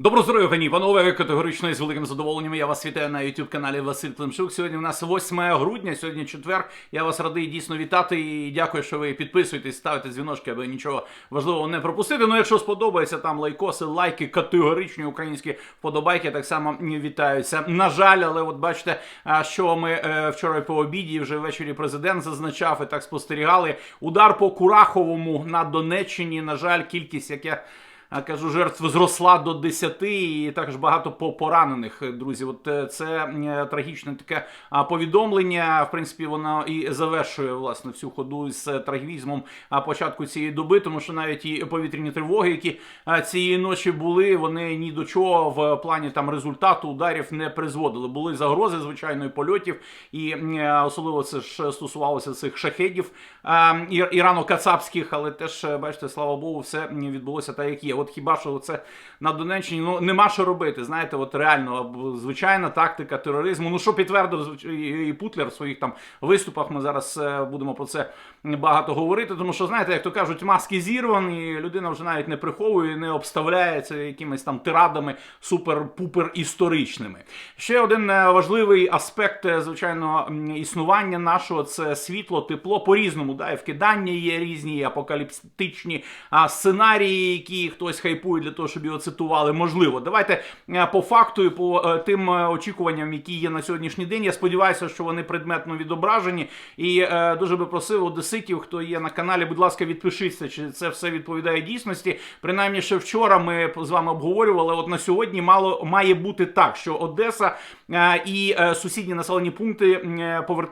Добро здоров'я, пані панове, категорично і з великим задоволенням. Я вас вітаю на youtube каналі Василь Климчук. Сьогодні у нас 8 грудня, сьогодні четвер. Я вас радий дійсно вітати і дякую, що ви підписуєтесь, ставите дзвіночки, аби нічого важливого не пропустити. Ну, якщо сподобається, там лайкоси, лайки, категоричні українські вподобайки так само вітаються. На жаль, але от бачите, що ми е, вчора по обіді, вже ввечері президент зазначав і так спостерігали. Удар по Кураховому на Донеччині. На жаль, кількість, як я а, кажу, жертв зросла до 10 і також багато поранених, друзі. От е, це е, трагічне таке повідомлення. В принципі, воно і завершує власне всю ходу з е, трагізмом початку цієї доби, тому що навіть і повітряні тривоги, які цієї ночі були, вони ні до чого в плані там результату ударів не призводили. Були загрози, звичайно, і польотів, і особливо це ж стосувалося цих шахедів ірано-кацапських, але теж бачите, слава Богу, все відбулося так, як є. От хіба що це на Донеччині ну нема що робити. Знаєте, от реально звичайна тактика тероризму. Ну що підтвердив і- Путлер в своїх там виступах. Ми зараз е, будемо про це багато говорити. Тому що знаєте, як то кажуть, маски зірвані, людина вже навіть не приховує, не обставляється якимись там тирадами супер-пупер історичними. Ще один е, важливий аспект, е, звичайно, існування нашого це світло, тепло по-різному. Да? І вкидання є різні, апокаліптичні сценарії, які хтось хайпує для того, щоб його цитували. Можливо, давайте е, по факту і по е, тим е, очікуванням, які є на сьогоднішній день. Я сподіваюся, що вони предметно відображені. І дуже би просив одеситів, хто є на каналі, будь ласка, відпишіться, чи це все відповідає дійсності. Принаймні, ще вчора ми з вами обговорювали. От на сьогодні мало має бути так, що Одеса і сусідні населені пункти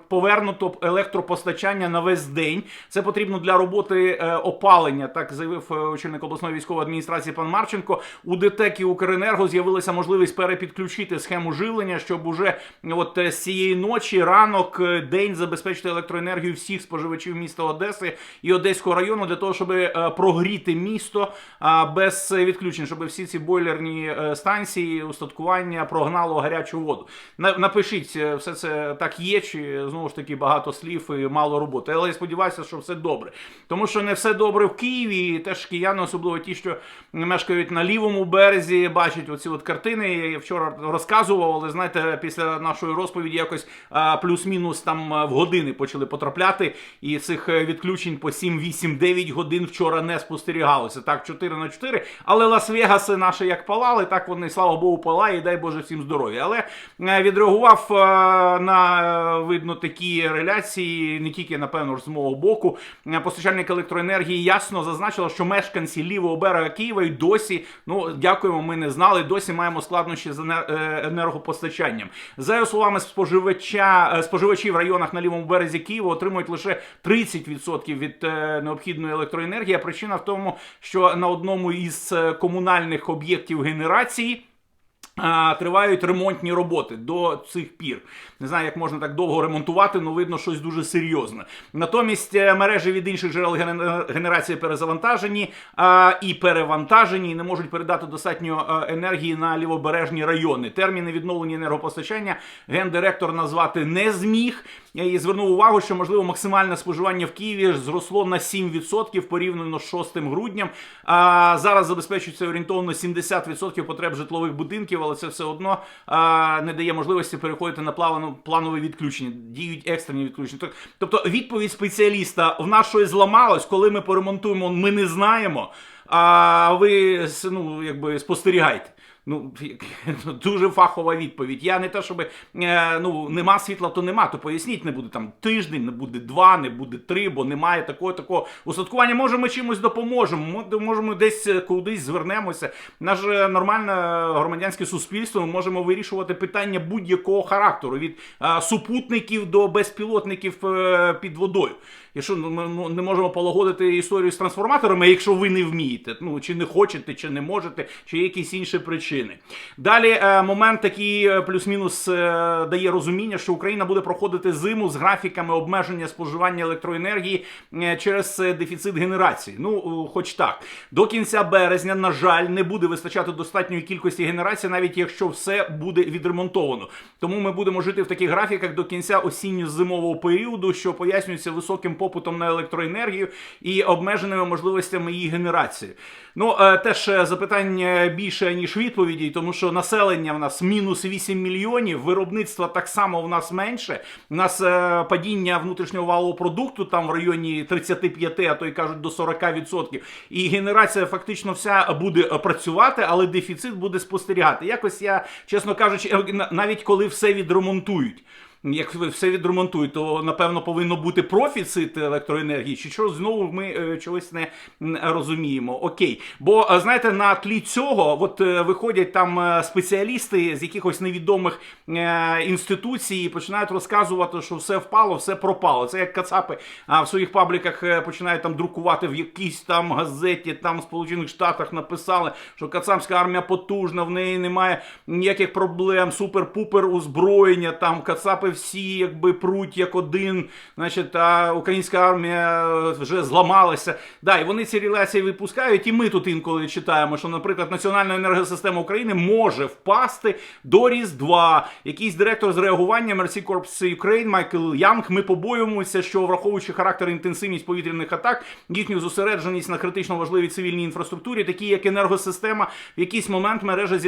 повернуто електропостачання на весь день. Це потрібно для роботи опалення. Так заявив очільник обласної військової адміністрації пан Марченко. У ДТЕК і Укренерго з'явилася можливість перепідключити схему живлення, щоб уже от е, з цієї ночі, ранок, е, день забезпечити електроенергію всіх споживачів міста Одеси і Одеського району для того, щоб е, прогріти місто без відключень, щоб всі ці бойлерні станції устаткування прогнало гарячу воду. На- Напишіть, все це так є, чи знову ж таки багато слів і мало роботи. Але я сподіваюся, що все добре. Тому що не все добре в Києві, і теж кияни, особливо ті, що мешкають на лівому березі, бачать оці от картини. Я вчора розказував, але знаєте, після нашої розповіді якось а, плюс-мінус там в години почали потрапляти, і цих е, відключень по 7, 8, 9 годин вчора не спостерігалося. Так, 4 на 4. Але Лас-Вегаси наші як палали, так вони, слава Богу, палає, і дай Боже всім здоров'я. Але е, відреагував е, на е, видно такі реляції, не тільки, напевно, ж з мого боку. Е, Постачальник електроенергії ясно зазначила, що мешканці лівого берега Києва і досі, ну дякуємо, ми не знали, досі маємо складнощі з е, енергопостачанням. За його словами, споживача е, споживачі в районах на лівому березі Києва отримують лише 30% від е, необхідної електроенергії. Причина в тому, що на одному із комунальних об'єктів генерації. Тривають ремонтні роботи до цих пір. Не знаю, як можна так довго ремонтувати, але видно щось дуже серйозне. Натомість е, мережі від інших джерел генерації перезавантажені і перевантажені, і не можуть передати достатньо е, енергії на лівобережні райони. Терміни відновлення енергопостачання гендиректор назвати не зміг. І звернув увагу, що можливо максимальне споживання в Києві зросло на 7% порівняно з 6 грудням. А зараз забезпечується орієнтовно 70% потреб житлових будинків, але це все одно а, не дає можливості переходити на планове відключення. Діють екстрені відключення. Тоб- Тобто відповідь спеціаліста в нас щось зламалось, коли ми поремонтуємо, ми не знаємо. А ви ну, якби спостерігайте. Ну, дуже фахова відповідь. Я не те, щоб е, ну, нема світла, то нема. То поясніть, не буде там тиждень, не буде два, не буде три, бо немає такого такого устаткування. Може, ми чимось допоможемо. Ми можемо десь е, кудись звернемося. Наше нормальне громадянське суспільство ми можемо вирішувати питання будь-якого характеру від е, супутників до безпілотників е, під водою. Якщо ну, ми не можемо полагодити історію з трансформаторами, якщо ви не вмієте, ну чи не хочете, чи не можете, чи якісь інші причини. Далі е, момент такий е, плюс-мінус е, дає розуміння, що Україна буде проходити зиму з графіками обмеження споживання електроенергії через дефіцит генерації. Ну, хоч так, до кінця березня, на жаль, не буде вистачати достатньої кількості генерації, навіть якщо все буде відремонтовано. Тому ми будемо жити в таких графіках до кінця осінньо-зимового періоду, що пояснюється високим попитом на електроенергію і обмеженими можливостями її генерації. Ну, е, теж е, запитань е, більше, ніж відповідей, тому що населення в нас мінус 8 мільйонів, виробництва так само в нас менше. У нас е, падіння внутрішнього валового продукту там в районі 35, а то й кажуть до 40%. І генерація фактично вся буде працювати, але дефіцит буде спостерігати. Якось я, чесно кажучи, навіть коли все відремонтують. Як ви все відремонтують, то напевно повинно бути профіцит електроенергії, чи що знову ми е, чогось не розуміємо. Окей, бо е, знаєте, на тлі цього, от е, виходять там спеціалісти з якихось невідомих інституцій і починають розказувати, що все впало, все пропало. Це як Кацапи в своїх пабліках починають там друкувати в якійсь там газеті, там в Сполучених Штатах написали, що Кацапська армія потужна, в неї немає ніяких проблем, супер-пупер озброєння. Там Кацапи всі якби пруть як один. Значить, а українська армія е, вже зламалася. Да, і вони ці реляції випускають, і ми тут інколи читаємо, що, наприклад, Національна енергосистема України може впасти до Різдва. Якийсь директор з реагування Mercy Corps Ukraine Майкл Янг. Ми побоюємося, що враховуючи характер і інтенсивність повітряних атак, їхню зосередженість на критично важливій цивільній інфраструктурі, такі як енергосистема, в якийсь момент мережа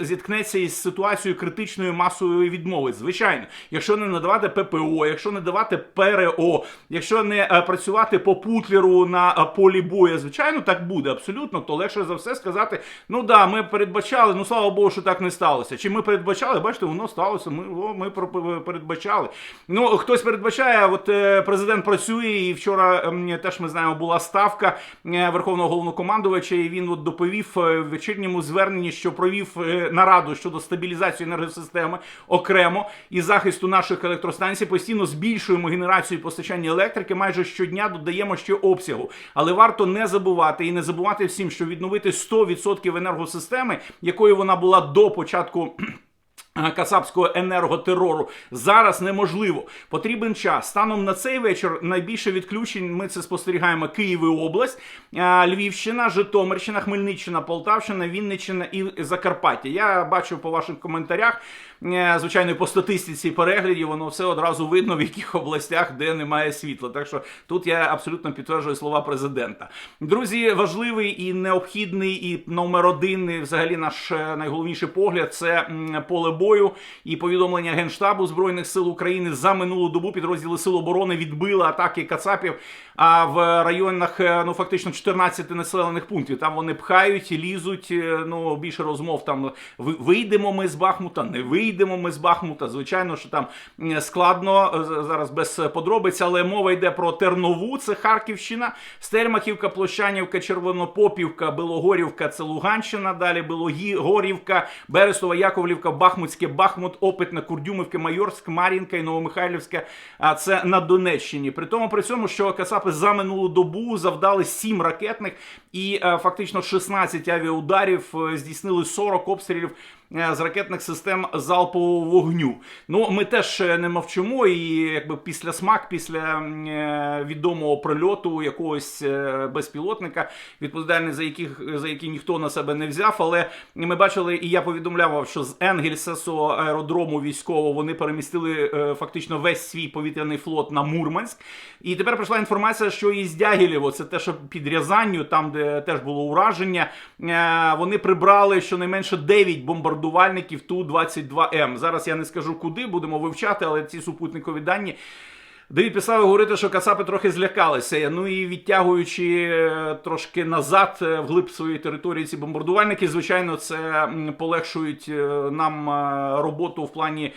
зіткнеться із ситуацією критичної масової відмови. Звичайно, якщо не надавати ППО, якщо не давати ПРО, якщо не е, працювати по путлеру на е, полі бою, звичайно, так буде абсолютно. То легше за все сказати: ну да, ми передбачали, ну слава Богу, що так не сталося. Чи ми передбачали? Бачите, воно сталося. Ми о, ми передбачали. Ну хтось передбачає, от е, президент працює, і вчора ем, теж ми знаємо, була ставка е, верховного головнокомандувача, і він от доповів е, в вечірньому зверненні, що провів е, нараду щодо стабілізації енергосистеми окремо і захисту наших електростанцій. Постійно збільшуємо генерацію постачання електрики. Майже щодня додаємо ще обсягу. Але варто не забувати і не забувати всім, що відновити 100% енергосистеми, якою вона була до початку. Кацапського енерготерору зараз неможливо. Потрібен час. Станом на цей вечір найбільше відключень. Ми це спостерігаємо Київ і область, Львівщина, Житомирщина, Хмельниччина, Полтавщина, Вінниччина і Закарпаття. Я бачу по ваших коментарях. Е, Звичайно, по статистиці переглядів воно все одразу видно, в яких областях де немає світла. Так що тут я абсолютно підтверджую слова президента. Друзі, важливий і необхідний, і номер один, і взагалі наш е, найголовніший погляд це поле бою і повідомлення Генштабу Збройних сил України за минулу добу підрозділи Сил оборони відбили атаки Кацапів а в районах е, ну фактично 14 населених пунктів. Там вони пхають, лізуть. Ну більше розмов там ви- вийдемо ми з Бахмута, не вийдемо ми з Бахмута. Звичайно, що там складно е, зараз без подробиць, але мова йде про Тернову, це Харківщина, Стельмахівка, Площанівка, Червонопопівка, Білогорівка, це Луганщина. Далі Білогорівка, Берестова, Яковлівка, Бахмутське, Бахмут, Опитне, Курдюмівка, Майорськ, Мар'їнка і Новомихайлівська. А це на Донеччині. При тому при цьому, що Кацапи за минулу добу завдали 7 ракетних і е, фактично 16 авіаударів, е, здійснили 40 обстрілів. Е, З ракетних систем залпового вогню. Ну, ми теж е, не мовчимо, і якби після смак, після е, відомого прильоту якогось безпілотника, відповідальний за яких за який ніхто на себе не взяв. Але ми бачили, і я повідомляв, що з Енгельса з аеродрому військового вони перемістили фактично весь свій повітряний флот на Мурманськ. І тепер прийшла інформація, що із Дягілєво, це те, що під Рязанню, там де теж було ураження, вони прибрали щонайменше 9 бомбардувальників Ту-22М. Зараз я не скажу куди, будемо вивчати, але ці супутникові дані. Дають підстави говорити, що Кацапи трохи злякалися. Ну і відтягуючи е, трошки назад е, вглиб своєї території ці бомбардувальники, звичайно, це полегшують е, нам роботу в плані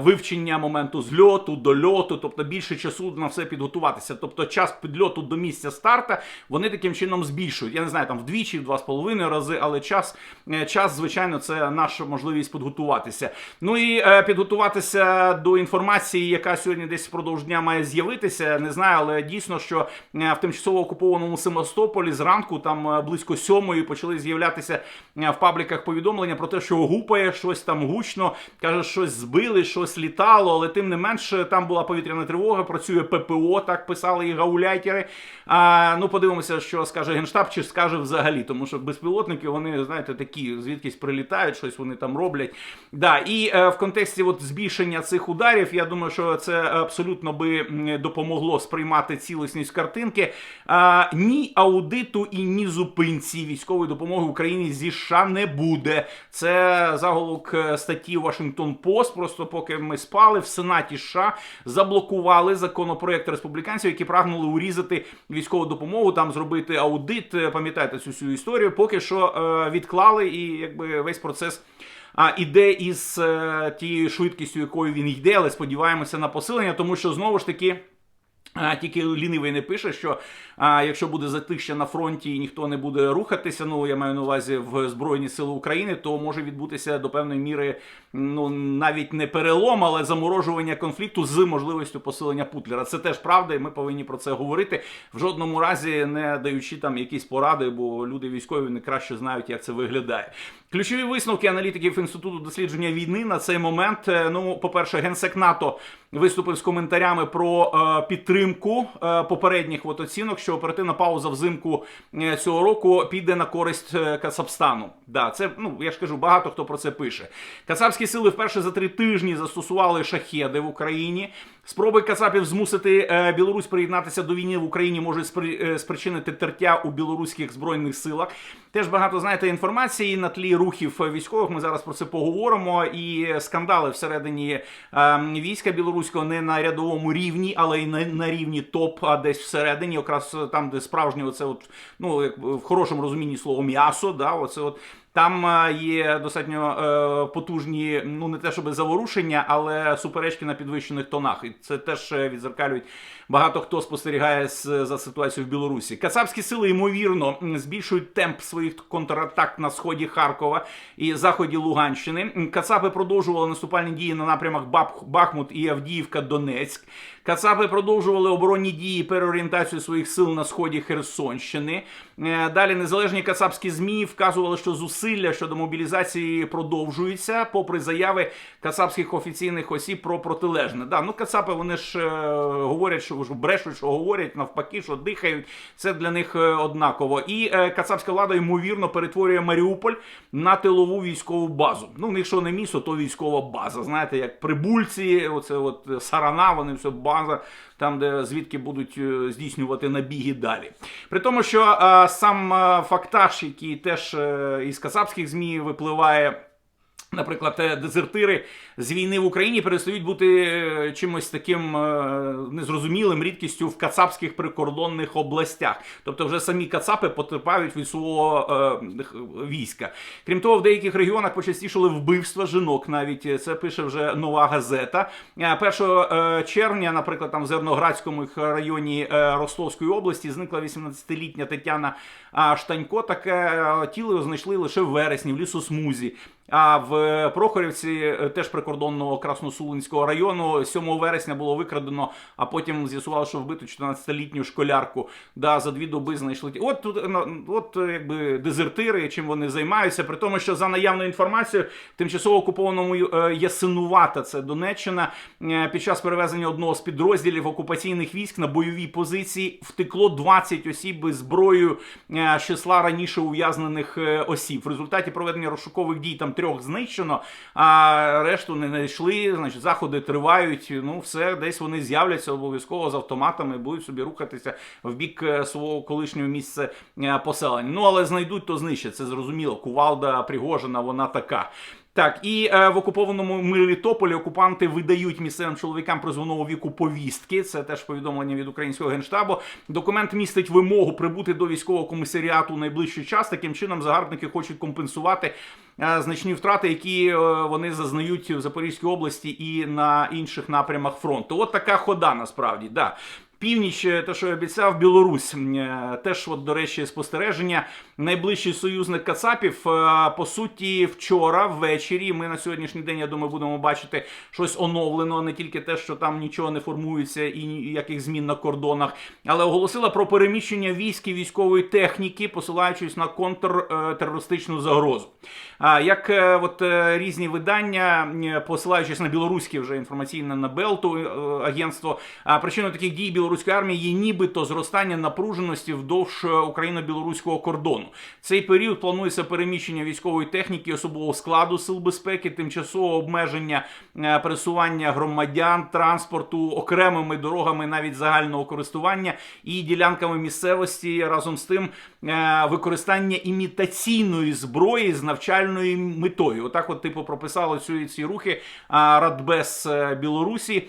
вивчення моменту зльоту, дольоту, тобто більше часу на все підготуватися. Тобто час підльоту до місця старта вони таким чином збільшують. Я не знаю, там вдвічі, в два з половиною рази, але час, е, час, звичайно, це наша можливість підготуватися. Ну і е, підготуватися до інформації, яка сьогодні десь впродовж дня має з'явитися. Не знаю, але дійсно, що е, в тимчасово окупованому Севастополі зранку, там е, близько сьомої, почали з'являтися е, в пабліках повідомлення про те, що гупає щось там гучно, каже, щось збили, щось літало, але тим не менше там була повітряна тривога, працює ППО, так писали і гауляйтери. А, ну, подивимося, що скаже Генштаб, чи скаже взагалі, тому що безпілотники, вони, знаєте, такі, звідкись прилітають, щось вони там роблять. Да, і е, в контексті от збільшення цих ударів, я думаю, що це абсолютно би допомогло сприймати цілісність картинки. А, ні аудиту і ні зупинці військової допомоги Україні зі США не буде. Це заголовок е, статті Washington Post. Просто поки ми спали в Сенаті США заблокували законопроект республіканців, які прагнули урізати військову допомогу, там зробити аудит. Е, Пам'ятаєте цю всю історію? Поки що е, відклали, і якби весь процес. А іде із е, тією швидкістю, якою він йде, але сподіваємося на посилення, тому що знову ж таки. А, тільки лінивий не пише, що а, якщо буде затища на фронті і ніхто не буде рухатися, ну я маю на увазі в Збройні Сили України, то може відбутися до певної міри ну навіть не перелом, але заморожування конфлікту з можливістю посилення Путлера. Це теж правда, і ми повинні про це говорити в жодному разі, не даючи там якісь поради, бо люди військові не краще знають, як це виглядає. Ключові висновки аналітиків інституту дослідження війни на цей момент. е, Ну, по-перше, генсек НАТО виступив з коментарями про е, підтримку е, попередніх от оцінок, що оперативна пауза взимку е, цього року піде на користь е, Кацапстану. Да, це ну я ж кажу, багато хто про це пише. Кацапські сили вперше за три тижні застосували шахеди в Україні. Спроби Кацапів змусити е, Білорусь приєднатися до війни в Україні можуть е, спричинити тертя у білоруських збройних силах. Теж багато знаєте інформації на тлі рухів військових. Ми зараз про це поговоримо. І скандали всередині е, війська білоруського не на рядовому рівні, але й на, рівні топ, а десь всередині, якраз там, де справжнє оце, от ну в хорошому розумінні слово м'ясо, да, оце от. Там е, є достатньо е, потужні, ну не те щоб заворушення, але суперечки на підвищених тонах. І це теж е, відзеркалюють багато хто спостерігає за ситуацією в Білорусі. Кацапські сили ймовірно збільшують темп своїх контратак на сході Харкова і заході Луганщини. Кацапи продовжували наступальні дії на напрямах Бахмут і Авдіївка Донецьк. Кацапи продовжували оборонні дії переорієнтацію своїх сил на сході Херсонщини. Е, Далі незалежні кацапські змі вказували, що зусилля щодо мобілізації продовжуються, попри заяви кацапських офіційних осіб про протилежне. Да, ну кацапи вони ж е, говорять, що що брешуть, що говорять навпаки, що дихають. Це для них е, однаково. І е, кацапська влада ймовірно перетворює Маріуполь на тилову військову базу. Ну, в них що не місто, то військова база. Знаєте, як прибульці, оце от сарана, вони все база, там, де звідки будуть е, здійснювати набіги далі. При тому, що е, сам е, фактаж, який теж е, із кацапських змі випливає. Наприклад, е, дезертири з війни в Україні перестають бути е, чимось таким е, незрозумілим рідкістю в кацапських прикордонних областях. Тобто, вже самі кацапи потерпають від свого війська. Крім того, в деяких регіонах почастішали вбивства жінок. Навіть це пише вже нова газета. Е, 1 е, червня, наприклад, там в Зерноградському районі Ростовської області зникла 18-літня Тетяна Штанько. Таке тіло знайшли лише в вересні в лісосмузі. А в Прохорівці, е, теж прикордонного Красносулинського району, 7 вересня було викрадено, а потім з'ясували, що вбито 14-літню школярку. Да, за дві доби знайшли. От тут от е, якби дезертири, чим вони займаються, при тому, що за наявною інформацією, тимчасово окупованому е, Ясинувата, це Донеччина, під час перевезення одного з підрозділів окупаційних військ на бойові позиції втекло 20 осіб із зброєю числа раніше ув'язнених осіб. В результаті проведення розшукових дій там трьох знищено, а решту не знайшли. Значить, заходи тривають. Ну, все, десь вони з'являться обов'язково з автоматами, будуть собі рухатися в бік е, свого колишнього місця е, поселення. Ну але знайдуть, то знищать. Це зрозуміло. Кувалда Пригожина, вона така. Так, і е, в окупованому Мелітополі окупанти видають місцевим чоловікам призовного віку повістки. Це теж повідомлення від українського генштабу. Документ містить вимогу прибути до військового комісаріату у найближчий час. Таким чином загарбники хочуть компенсувати е, значні втрати, які е, вони зазнають в Запорізькій області і на інших напрямах фронту. От така хода насправді. Да. Північ, е, те, що я обіцяв, Білорусь. Е, Теж, от, до речі, спостереження. Найближчий союзник Кацапів, е, по суті, вчора ввечері. Ми на сьогоднішній день, я думаю, будемо бачити щось оновлено, а не тільки те, що там нічого не формується і ніяких змін на кордонах. Але оголосила про переміщення військ і військової техніки, посилаючись на контртерористичну загрозу. Як е, от е, різні видання, посилаючись на білоруське вже інформаційне на Белту агентство, причиною таких дій білоруської армії є нібито зростання напруженості вдовж україно-білоруського кордону. Цей період планується переміщення військової техніки, особового складу сил безпеки, тимчасове обмеження е, пересування громадян, транспорту окремими дорогами навіть загального користування і ділянками місцевості разом з тим е, використання імітаційної зброї з навчальною метою. Отак, от типу прописали ці, ці рухи е, Білорусі.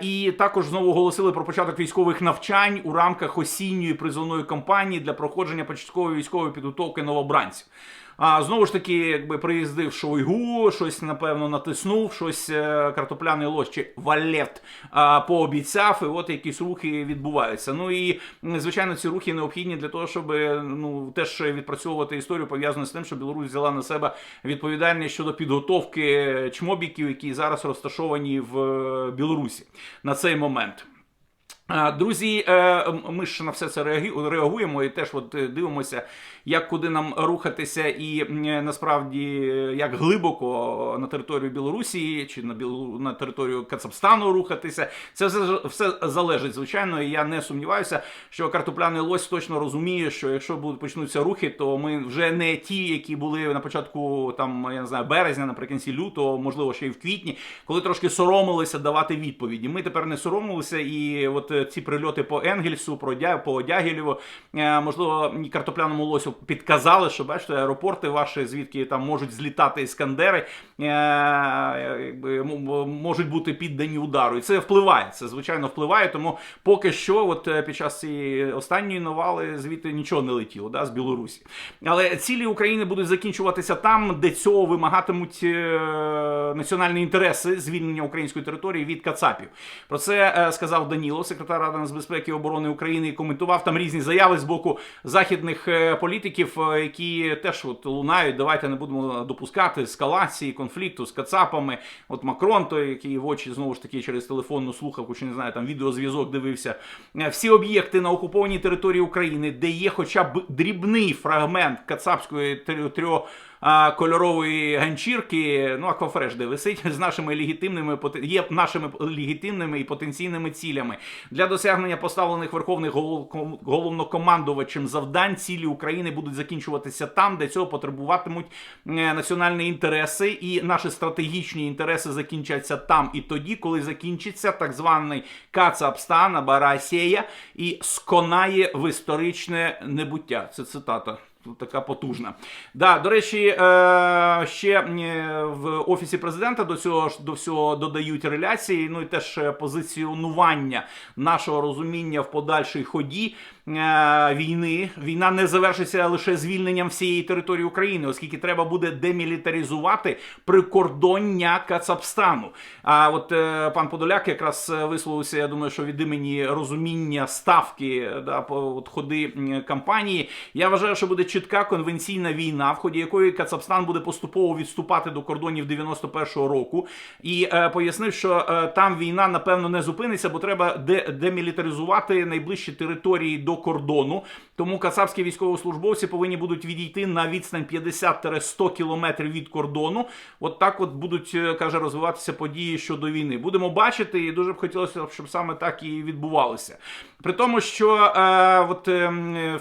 І також знову оголосили про початок військових навчань у рамках осінньої призовної кампанії для проходження початкової військової підготовки новобранців. А знову ж таки, якби приїздив Шойгу, щось напевно натиснув, щось е, картопляний лось чи валет пообіцяв, і от якісь рухи відбуваються. Ну і звичайно, ці рухи необхідні для того, щоб е, ну теж відпрацьовувати історію пов'язану з тим, що Білорусь взяла на себе відповідальність щодо підготовки чмобіків, які зараз розташовані в е, Білорусі на цей момент. Друзі, е, ми ж на все це реагуємо і теж от е, дивимося, як куди нам рухатися, і насправді як глибоко на територію Білорусі чи на Білу на територію Кацапстану рухатися. Це все, все залежить, звичайно. І я не сумніваюся, що картопляний лось точно розуміє, що якщо будуть почнуться рухи, то ми вже не ті, які були на початку там я не знаю березня, наприкінці лютого, можливо, ще й в квітні, коли трошки соромилися давати відповіді. Ми тепер не соромилися, і от е, ці прильоти по Енгельсу, про по Дягілєву, е, можливо, картопляному лосю підказали, що бачите, аеропорти ваші, звідки там можуть злітати іскандери, е, можуть бути піддані удару. І це впливає. Це звичайно впливає. Тому поки що, от е, під час цієї останньої навали, звідти нічого не летіло, да, з Білорусі. Але цілі України будуть закінчуватися там, де цього вимагатимуть е, національні інтереси звільнення української території від Кацапів. Про це сказав Данілов, секретар Ради нацбезпеки і оборони України, і коментував там різні заяви з боку західних е, політиків, е, які теж от лунають. Давайте не будемо допускати ескалації конфлікту з Кацапами. От Макрон, той, який в очі знову ж таки через телефонну слухавку, чи не знаю, там відеозв'язок дивився. Е, Всі об'єкти на окупованій території України, де є хоча б дрібний фрагмент кацапської трьох кольорової ганчірки, ну аквафреш, де висить з нашими легітимними є нашими легітимними і потенційними цілями для досягнення поставлених верховних голов- головнокомандувачем завдань. Цілі України будуть закінчуватися там, де цього потребуватимуть е, національні інтереси, і наші стратегічні інтереси закінчаться там і тоді, коли закінчиться так званий Кацапстан або Росія і сконає в історичне небуття. Це цитата. Така потужна. Да, до речі, е, ще е, в офісі президента до цього до всього додають реляції, ну і теж позиціонування нашого розуміння в подальшій ході війни. Війна не завершиться лише звільненням всієї території України, оскільки треба буде демілітаризувати прикордоння Кацапстану. А от е, пан Подоляк якраз е, висловився, я думаю, що від імені розуміння ставки да, по от, ходи кампанії. Я вважаю, що буде чітка конвенційна війна, в ході якої Кацапстан буде поступово відступати до кордонів 91-го року. І е, пояснив, що е, там війна напевно не зупиниться, бо треба де- демілітаризувати найближчі території до кордону. Тому кацапські військовослужбовці повинні будуть відійти на відстань 50-100 кілометрів від кордону. От так от будуть, е, каже, розвиватися події щодо війни. Будемо бачити, і дуже б хотілося, щоб саме так і відбувалося. При тому, що е, от е,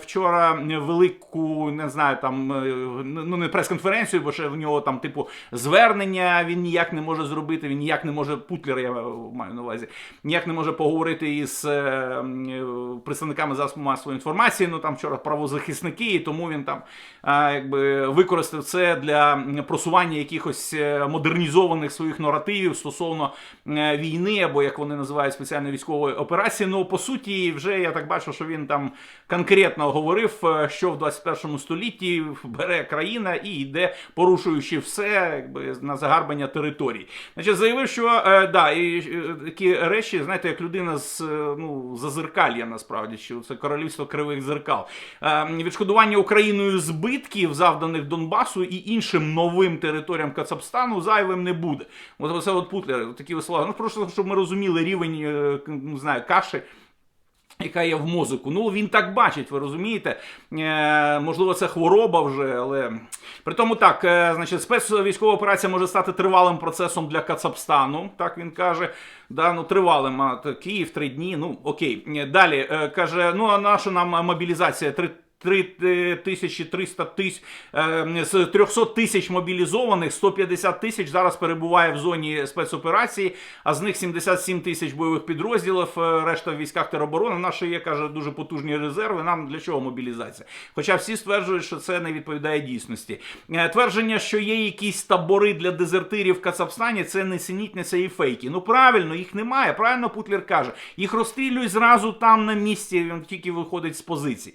вчора велику, не знаю, там е, ну не прес-конференцію, бо ще в нього там, типу, звернення він ніяк не може зробити. Він ніяк не може Путлер, я маю на увазі, ніяк не може поговорити із е, е, представниками засобів масової інформації. Ну там вчора правозахисники, і тому він там е, якби використав це для просування якихось е, модернізованих своїх наративів стосовно е, війни, або як вони називають спеціальної військової операції. Ну по суті, вже я так бачу, що він там конкретно говорив, е, що в 21 столітті бере країна і йде, порушуючи все, якби на загарбання територій. Значить, заявив, що е, да, і е, такі речі, знаєте, як людина з е, ну зазеркалья, насправді, що це королівство кривих зеркал. Е, відшкодування Україною збитків, завданих Донбасу і іншим новим територіям Кацапстану, зайвим не буде. От це от Путлер, такі слова. Ну просто щоб ми розуміли рівень, не знаю, каші. Яка є в мозику. Ну він так бачить, ви розумієте? Е, можливо, це хвороба вже, але при тому так, е, значить, спецвійськова операція може стати тривалим процесом для Кацапстану. Так він каже. Да, ну тривалим, а Київ три дні. Ну окей. Е, Далі е, каже: ну а наша нам мобілізація три. 3 тисячі 300 тисяч е, з 300 тисяч мобілізованих, 150 тисяч зараз перебуває в зоні спецоперації, а з них 77 тисяч бойових підрозділів, е, решта в військах тероборони. Ще є каже дуже потужні резерви. Нам для чого мобілізація? Хоча всі стверджують, що це не відповідає дійсності. Е, Твердження, що є якісь табори для дезертирів в Кацапстані, це несенітниця і фейки. Ну правильно, їх немає. Правильно Путлер каже, їх розстрілюють зразу там на місці. Він тільки виходить з позицій.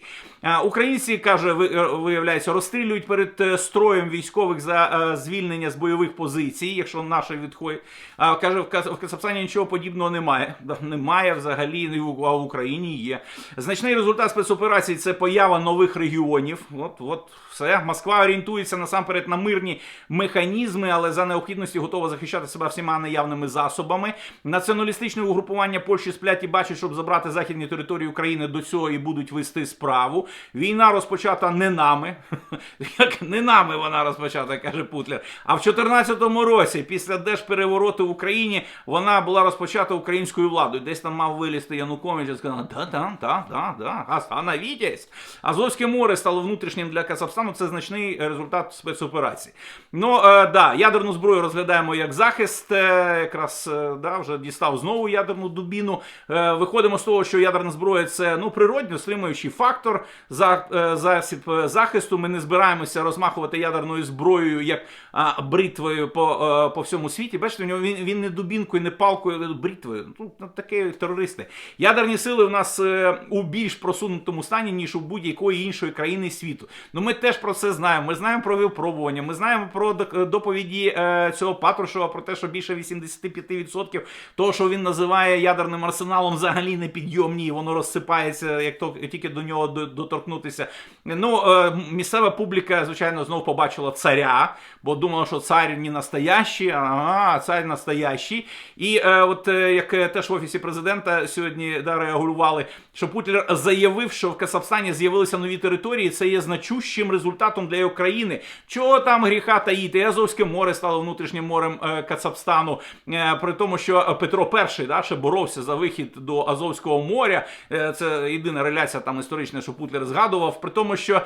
Українці каже, е, виявляється, розстрілюють перед е, строєм військових за е, звільнення з бойових позицій, якщо наше відходять. А каже, в Касапсані нічого подібного немає. Немає взагалі, в- а в Україні є. Значний результат спецоперації це поява нових регіонів. От, от все. Москва орієнтується насамперед на мирні механізми, але за необхідності готова захищати себе всіма наявними засобами. Націоналістичне угрупування Польщі сплять і бачать, щоб забрати західні території України до цього і будуть вести справу. Війна розпочата не нами. Як не нами вона розпочата, каже Путлер. А в 2014 році, після держперевороту в Україні, вона була розпочата українською владою. Десь там мав вилізти Янукович і сказав, да, да, да, да, да, остановітесь. Азовське море стало внутрішнім для Казахстану. Це значний результат спецоперації. Ну, е, да, ядерну зброю розглядаємо як захист. Е, якраз е, да, вже дістав знову ядерну дубіну. Е, виходимо з того, що ядерна зброя це ну, природньо стримуючий фактор за, е, засіб е, захисту. Ми не збираємося розмахувати ядерною зброєю як а, бритвою по, е, по всьому світі. Бачите, у нього він, він не дубінкою, не палкою, а бритвою. Ну, ну, такі терористи. Ядерні сили у нас е, у більш просунутому стані, ніж у будь-якої іншої країни світу. Ну ми теж про це знаємо. Ми знаємо про випробування, ми знаємо про доповіді е, цього Патрушева про те, що більше 85% того, що він називає ядерним арсеналом, взагалі не підйомні, і воно розсипається, як то тільки до нього доторкнутися. Ну, е, місцева публіка, звичайно, знову побачила царя, бо думала, що цар не настоящий, ага, цар настоящий. І е, от е, як е, теж в офісі президента сьогодні да, реагували, що Путлер заявив, що в Казахстані з'явилися нові території. Це є значущим результатом для України. Чого там гріха таїти? І Азовське море стало внутрішнім морем е, Кацапстану. Е, при тому, що Петро І ще боровся за вихід до Азовського моря. Е, це єдина реляція там історична, що Путлер згадував. При тому, що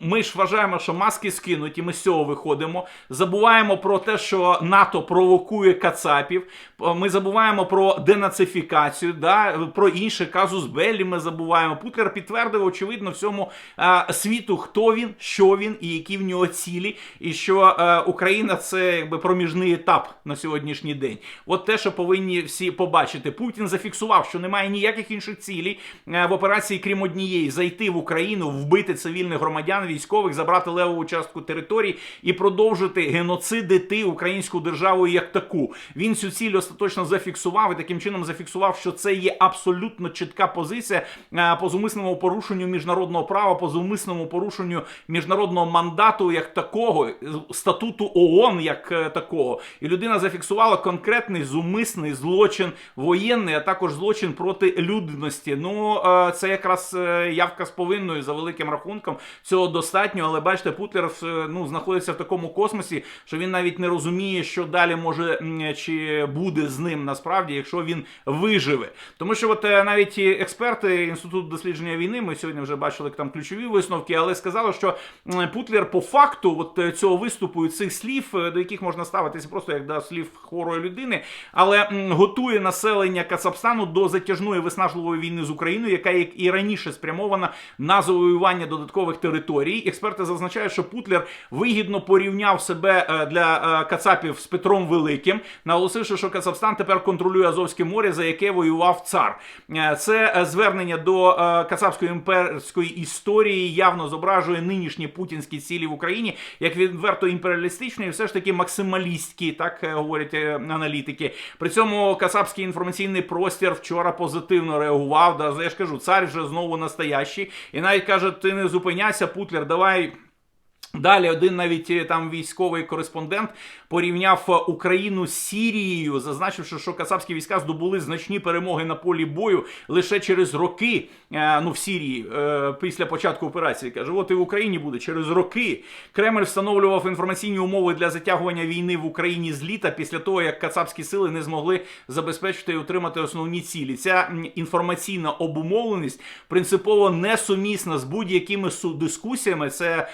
ми ж вважаємо, що маски скинуть, і ми з цього виходимо. Забуваємо про те, що НАТО провокує Кацапів. Ми забуваємо про денацифікацію, да, про інше казус Беллі ми забуваємо. Путлер підтвердив, очевидно, всьому е, світу, хто він, що він і які в нього цілі, і що е, Україна це якби проміжний етап на сьогоднішній день. От те, що повинні всі побачити. Путін зафіксував, що немає ніяких інших цілей е, в операції, крім однієї, зайти в Україну, вбити цивільних громадян, військових, забрати левову частку території і продовжити геноцидити українську державу як таку. Він цю ціль остаточно зафіксував і таким чином зафіксував, що це є абсолютно чітка позиція е, по зумисному порушенню міжнародного права, по зумисному порушенню міжнародного мандату як такого, статуту ООН як е, такого. І людина зафіксувала конкретний зумисний злочин воєнний, а також злочин проти людності. Ну е, це якраз е, явка з повинною за великим рахунком. Цього достатньо, але бачите, Путлер ну знаходиться в такому космосі, що він навіть не розуміє, що далі може чи буде з ним насправді, якщо він виживе. Тому що от навіть експерти інституту дослідження війни, ми сьогодні вже бачили там ключові висновки, але сказали, що Путлер по факту от е, цього виступу і цих слів, е, до яких можна ставитися просто як до слів хворої людини, але готує населення Кацапстану до затяжної виснажливої війни з Україною, яка як і раніше спрямована на завоювання додаткових територій. Експерти зазначають, що Путлер вигідно порівняв себе е, для Кацапів з Петром Великим, наголосивши, що Кацапстан тепер контролює Азовське море, за яке воював цар. Це звернення до Кацапської імперської історії явно зображує нинішні путінські цілі в Україні як відверто імперіалістичні і все ж таки максималістські, так е, говорять е, аналітики. При цьому касапський інформаційний простір вчора позитивно реагував. Да, я ж кажу, цар вже знову настоящий. І навіть каже: ти не зупиняйся, Путлер, давай. Далі один навіть е, там військовий кореспондент порівняв е, Україну з Сірією, зазначивши, що кацапські війська здобули значні перемоги на полі бою лише через роки. е, Ну в Сірії після початку операції каже, от і в Україні буде через роки. Кремль встановлював інформаційні умови для затягування війни в Україні з літа після того, як кацапські сили не змогли забезпечити і утримати основні цілі. Ця інформаційна обумовленість принципово несумісна з будь-якими дискусіями. Це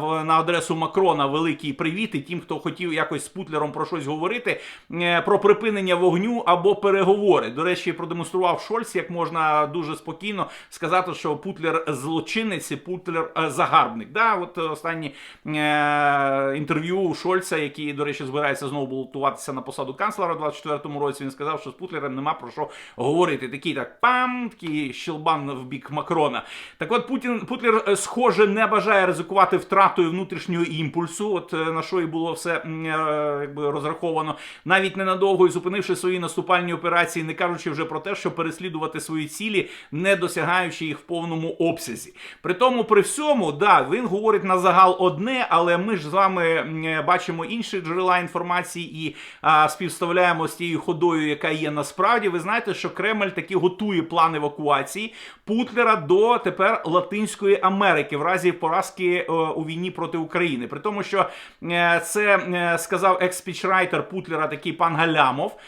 в на адресу Макрона великий привіт і тим, хто хотів якось з Путлером про щось говорити, е, про припинення вогню або переговори. До речі, продемонстрував Шольц, як можна дуже спокійно сказати, що Путлер злочинець, і Путлер е, загарбник. Да, от останні е, інтерв'ю Шольца, який, до речі, збирається знову балотуватися на посаду канцлера у 24-му році. Він сказав, що з Путлером нема про що говорити. Такий так пам, такий щелбан в бік Макрона. Так от Путін Путлер, схоже, не бажає ризикувати втратою внутрішнього імпульсу. От е, на що і було все е, якби розраховано, навіть ненадовго і зупинивши свої наступальні операції, не кажучи вже про те, що переслідувати свої цілі, не досягаючи їх в повному обсязі. При тому, при всьому, да, він говорить на загал одне, але ми ж з вами е, бачимо інші джерела інформації і а, співставляємо з тією ходою, яка є насправді. Ви знаєте, що Кремль таки готує план евакуації Путлера до тепер Латинської Америки в разі поразки е, у війні проти України. При тому, що е, це е, сказав екс-спічрайтер Путлера, такий пан Галямов.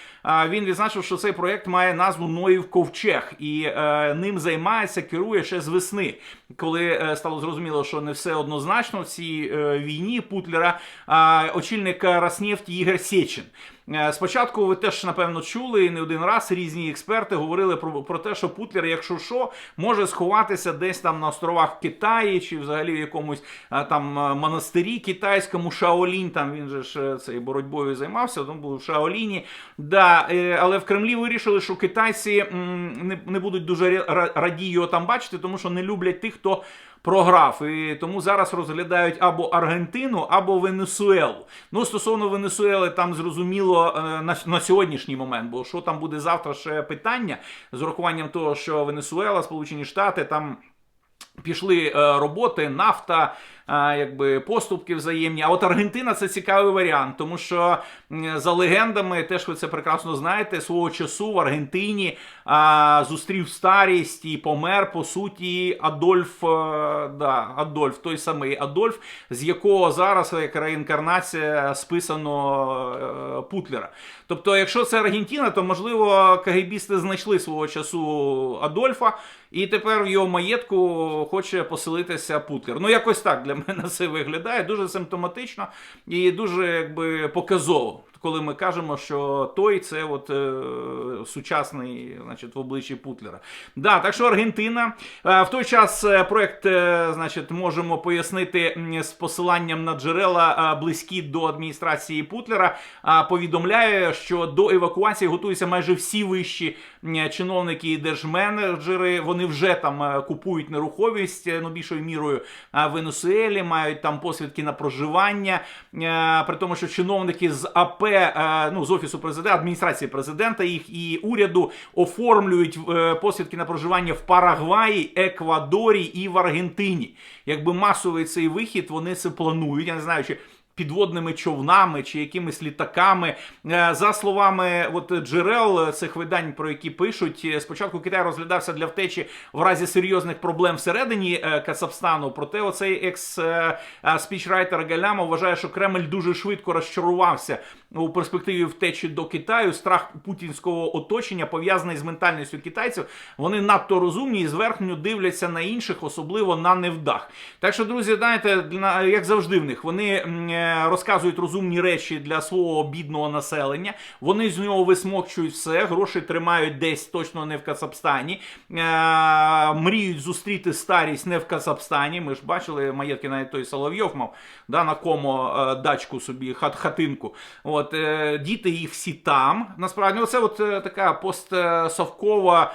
Він відзначив, що цей проект має назву Ноїв Ковчег, і е, ним займається, керує ще з весни, коли стало зрозуміло, що не все однозначно в цій війні Путлера. Очільник Роснефті Ігор Сєчин. Е, Спочатку ви теж напевно чули і не один раз різні експерти говорили про, про те, що Путлер, якщо що, може сховатися десь там на островах Китаї чи взагалі в якомусь е, там е, монастирі китайському Шаолінь. Там він же ж цією боротьбою займався, він був в Шаоліні. Да, але в Кремлі вирішили, що китайці не, будуть дуже ра- ра- раді його там бачити, тому що не люблять тих, хто програв. І тому зараз розглядають або Аргентину, або Венесуелу. Ну, стосовно Венесуели, там зрозуміло е, на, на сьогоднішній момент, бо що там буде завтра ще питання з урахуванням того, що Венесуела, Сполучені Штати там. Пішли е, роботи, нафта, е, якби поступки взаємні. А от Аргентина це цікавий варіант, тому що за легендами, теж ви це прекрасно знаєте, свого часу в Аргентині е, зустрів старість і помер по суті Адольф, е, да, Адольф, той самий Адольф, з якого зараз як реінкарнація списано е, Путлера. Тобто, якщо це Аргентина, то можливо кагібісти знайшли свого часу Адольфа. І тепер в його маєтку хоче поселитися Путлер. Ну, якось так для мене це виглядає дуже симптоматично і дуже якби показово. Коли ми кажемо, що той це от е, сучасний, значить, в обличчі Путлера. Да, так що Аргентина. Е, в той час е, проект, е, значить, можемо пояснити з посиланням на джерела близькі до адміністрації Путлера. повідомляє, що до евакуації готуються майже всі вищі чиновники і держменеджери. Вони вже там купують нерухомість ну, більшою мірою в Венесуелі, мають там посвідки на проживання. При тому, що чиновники з АП, е, ну з офісу президента, адміністрації президента їх і уряду оформлюють е, посвідки на проживання в Парагваї, Еквадорі і в Аргентині. Якби масовий цей вихід, вони це планують. Я не знаю, чи підводними човнами чи якимись літаками. Е, За словами от, джерел цих видань, про які пишуть, е, спочатку Китай розглядався для втечі в разі серйозних проблем всередині е, Казахстану. Проте оцей екс-спічрайтер Галяма вважає, що Кремль дуже швидко розчарувався у перспективі втечі до Китаю. Страх путінського оточення пов'язаний з ментальністю китайців. Вони надто розумні і зверхньо дивляться на інших, особливо на невдах. Так що, друзі, знаєте, як завжди в них вони е, розказують розумні речі для свого бідного населення. Вони з нього висмокчують все, гроші тримають десь точно не в Кацапстані. Е, мріють зустріти старість не в Кацапстані. Ми ж бачили маєтки навіть той Соловйов мав да, на кому е, дачку собі, хат, хатинку. От, е, діти їх всі там. Насправді, це от така постсовкова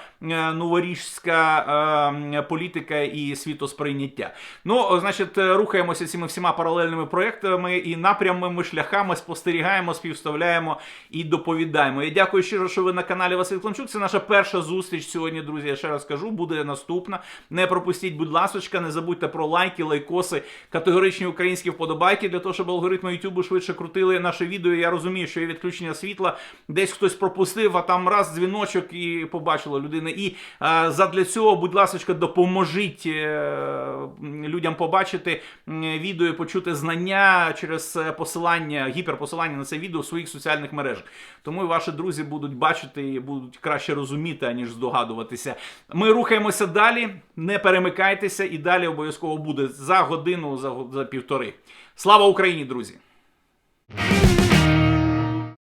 новоріжська політика і світосприйняття. Ну, значить, рухаємося цими всіма паралельними проектами і напрямними шляхами спостерігаємо, співставляємо і доповідаємо. Я дякую щиро, що ви на каналі Василь Климчук. Це наша перша зустріч сьогодні, друзі. Я ще раз кажу, буде наступна. Не пропустіть, будь ласочка, не забудьте про лайки, лайкоси, категоричні українські вподобайки для того, щоб алгоритми YouTube швидше крутили наше відео. Я розумію, що є відключення світла, десь хтось пропустив, а там раз дзвіночок і побачила людина. І е, задля цього, будь ласка, допоможіть е, людям побачити відео почути знання через е, посилання, гіперпосилання на це відео в своїх соціальних мережах. Тому і ваші друзі будуть бачити і будуть краще розуміти, аніж здогадуватися. Ми рухаємося далі, не перемикайтеся, і далі обов'язково буде за годину, за, за півтори. Слава Україні, друзі!